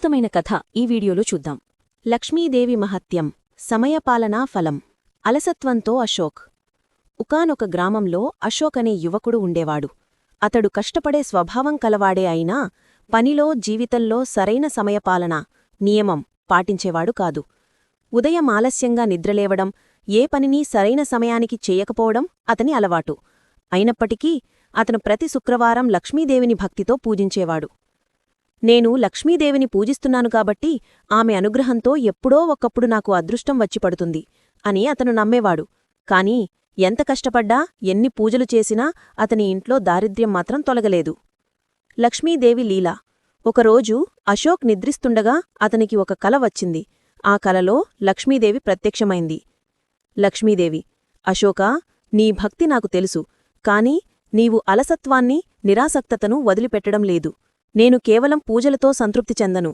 అద్భుతమైన కథ ఈ వీడియోలో చూద్దాం. లక్ష్మీదేవి మహత్యం సమయపాలనా ఫలం. అలసత్వంతో అశోక్. ఉకానొక గ్రామంలో అశోక్ అనే యువకుడు ఉండేవాడు. అతడు కష్టపడే స్వభావం కలవాడే అయినా పనిలో జీవితంలో సరైన సమయపాలన నియమం పాటించేవాడు కాదు. ఉదయం ఆలస్యంగా నిద్రలేవడం ఏ పనిని సరైన సమయానికి చేయకపోవడం అతని అలవాటు. అయినప్పటికీ అతను ప్రతి శుక్రవారం లక్ష్మీదేవిని భక్తితో పూజించేవాడు. నేను లక్ష్మీదేవిని పూజిస్తున్నాను కాబట్టి ఆమె అనుగ్రహంతో ఎప్పుడో ఒకప్పుడు నాకు అదృష్టం వచ్చిపడుతుంది అని అతను నమ్మేవాడు. కాని ఎంత కష్టపడ్డా ఎన్ని పూజలు చేసినా అతని ఇంట్లో దారిద్ర్యం మాత్రం తొలగలేదు. లక్ష్మీదేవి లీల. ఒకరోజు అశోక్ నిద్రిస్తుండగా అతనికి ఒక కల వచ్చింది. ఆ కలలో లక్ష్మీదేవి ప్రత్యక్షమైంది. లక్ష్మీదేవి అశోకా నీ భక్తి నాకు తెలుసు కాని నీవు అలసత్వాన్ని నిరాసక్తతను వదిలిపెట్టడం లేదు. నేను కేవలం పూజలతో సంతృప్తి చెందను.